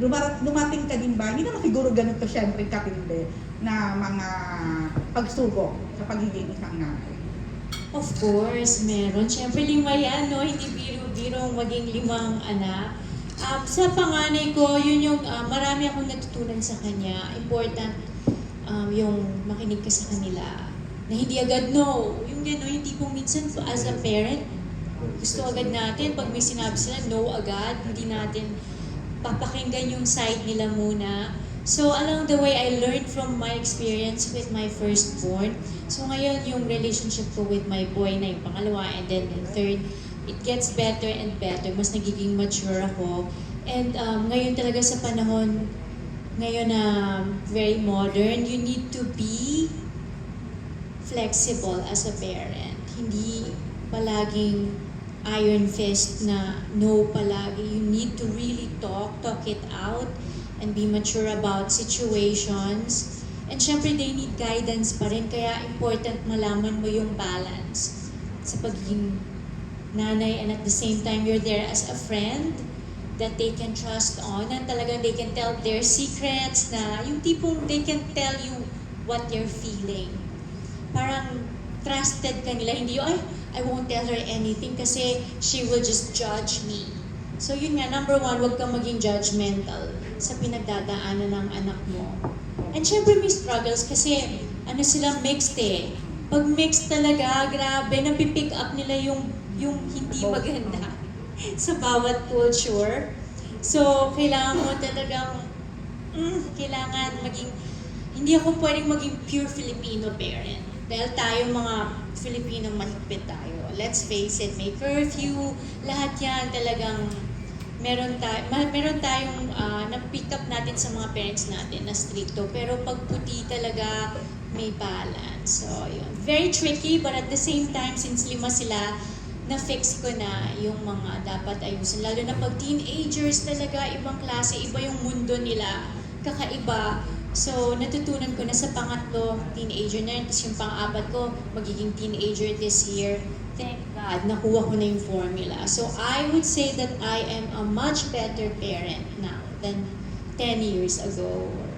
Lumar- lumating ka din ba? Hindi naman siguro ganito syempre katindi na mga pagsubok sa pagiging isang nanay. Of course, meron. Siyempre lima yan, no? Hindi biro-biro maging limang anak. Um, sa panganay ko, yun yung ah, marami akong natutunan sa kanya. Important um, yung makinig ka sa kanila. Na hindi agad no. Yung gano'n, yung tipong minsan as a parent, gusto agad natin, pag may sinabi sila, no agad, hindi natin papakinggan yung side nila muna. So along the way, I learned from my experience with my firstborn. So ngayon, yung relationship ko with my boy na yung pangalawa and then yung third, it gets better and better. Mas nagiging mature ako. And um, ngayon talaga sa panahon ngayon na very modern, you need to be flexible as a parent. Hindi palaging iron fist na no palagi. You need to really talk, talk it out, and be mature about situations. And syempre, they need guidance pa rin. Kaya important malaman mo yung balance sa pagiging nanay and at the same time, you're there as a friend that they can trust on and talagang they can tell their secrets na yung tipong they can tell you what you're feeling parang trusted ka nila. Hindi yung, ay, I won't tell her anything kasi she will just judge me. So yun nga, number one, huwag kang maging judgmental sa pinagdadaanan ng anak mo. And syempre may struggles kasi ano sila mixed eh. Pag mixed talaga, grabe, napipick up nila yung, yung hindi maganda sa bawat culture. So, kailangan mo talagang, mm, kailangan maging, hindi ako pwedeng maging pure Filipino parent. Dahil tayo mga Filipino mahigpit tayo. Let's face it, may curfew, lahat yan talagang meron tayo, meron tayong uh, na-pick up natin sa mga parents natin na stricto. Pero pag puti talaga, may balance. So, yun. Very tricky, but at the same time, since lima sila, na-fix ko na yung mga dapat ayusin. Lalo na pag teenagers talaga, ibang klase, iba yung mundo nila, kakaiba. So, natutunan ko na sa pangatlo, teenager na. Tapos yung pang-apat ko, magiging teenager this year. Thank God, nakuha ko na yung formula. So, I would say that I am a much better parent now than 10 years ago. or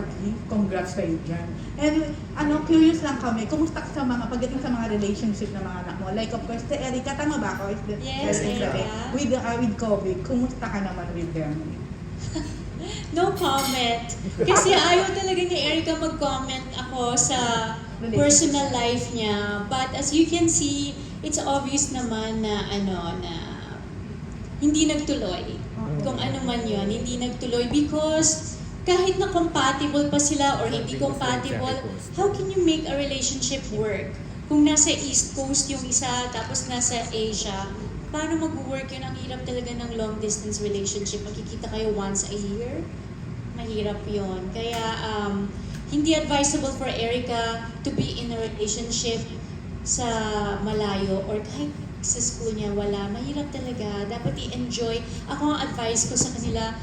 Okay, congrats kayo dyan. And ano, curious lang kami, kumusta ka sa mga, pagdating sa mga relationship ng mga anak mo? Like of course, si Erica, tama ba ako? Yes, Erica. With, uh, with COVID, kumusta ka naman with them? No comment. Kasi ayaw talaga ni Erica mag-comment ako sa personal life niya. But as you can see, it's obvious naman na ano na hindi nagtuloy. Kung ano man yon hindi nagtuloy because kahit na compatible pa sila or hindi compatible, how can you make a relationship work? Kung nasa East Coast yung isa, tapos nasa Asia, paano mag-work yun? Ang hirap talaga ng long distance relationship. Magkikita kayo once a year, mahirap yon. Kaya um, hindi advisable for Erica to be in a relationship sa malayo or kahit sa school niya wala. Mahirap talaga. Dapat i-enjoy. Ako ang advice ko sa kanila,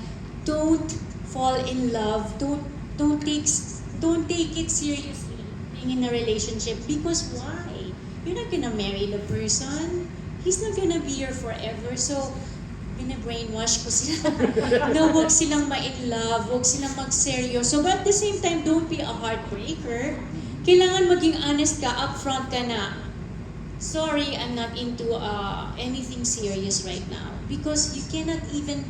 don't fall in love. Don't don't take don't take it seriously being in a relationship because why? You're not gonna marry the person. He's not gonna be here forever. So, binabrainwash ko sila na huwag silang ma-in love, huwag silang mag-seryoso. But at the same time, don't be a heartbreaker. Kailangan maging honest ka, upfront ka na, sorry, I'm not into uh, anything serious right now. Because you cannot even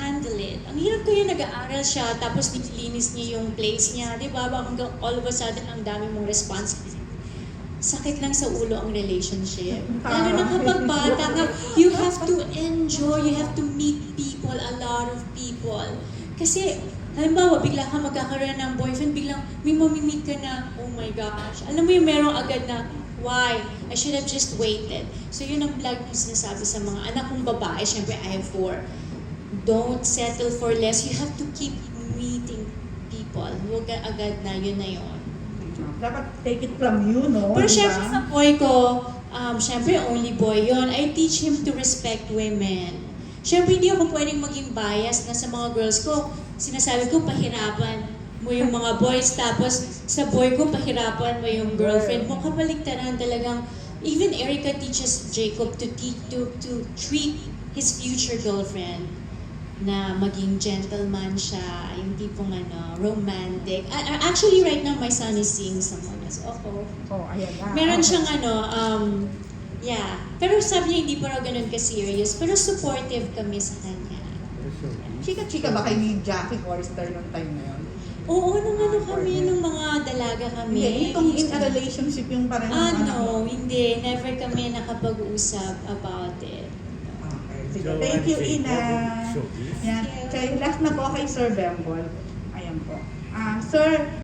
handle it. Ang hirap kaya nag-aaral siya, tapos nilinis niya yung place niya, di ba? Hanggang all of a sudden, ang dami mong responsibility sakit lang sa ulo ang relationship. Lalo na kapag bata ka, you have to enjoy, you have to meet people, a lot of people. Kasi, halimbawa, bigla ka magkakaroon ng boyfriend, biglang may mamimit ka na, oh my gosh. Alam mo yung merong agad na, why? I should have just waited. So yun ang vlog yung sinasabi sa mga anak kong babae, syempre I have four. Don't settle for less. You have to keep meeting people. Huwag agad na, yun na yun. Dapat take it from you, no? Pero Di ba? syempre sa boy ko, um, syempre only boy yon. I teach him to respect women. Syempre hindi ako pwedeng maging bias na sa mga girls ko. Sinasabi ko, pahirapan mo yung mga boys. Tapos sa boy ko, pahirapan mo yung girlfriend mo. Kabaligtaran talagang, even Erica teaches Jacob to, te- to, to treat his future girlfriend na maging gentleman siya, yung tipong ano, romantic. Actually, right now, my son is seeing someone as ako. Oh, ayan na. Meron siyang ano, um, yeah. Pero sabi niya hindi pa raw ganun ka-serious, pero supportive kami sa kanya. Chika-chika ba kayo ni Jackie Forrester nung time na yun? Oo, nung ano kami, nung mga dalaga kami. Hindi, itong in a relationship yung parang Ah, no, hindi. Never kami nakapag-usap about it. Sige. Thank you, Ina. Yan. Kay last na po kay Sir Bembol. Ayan po. Ah, sir,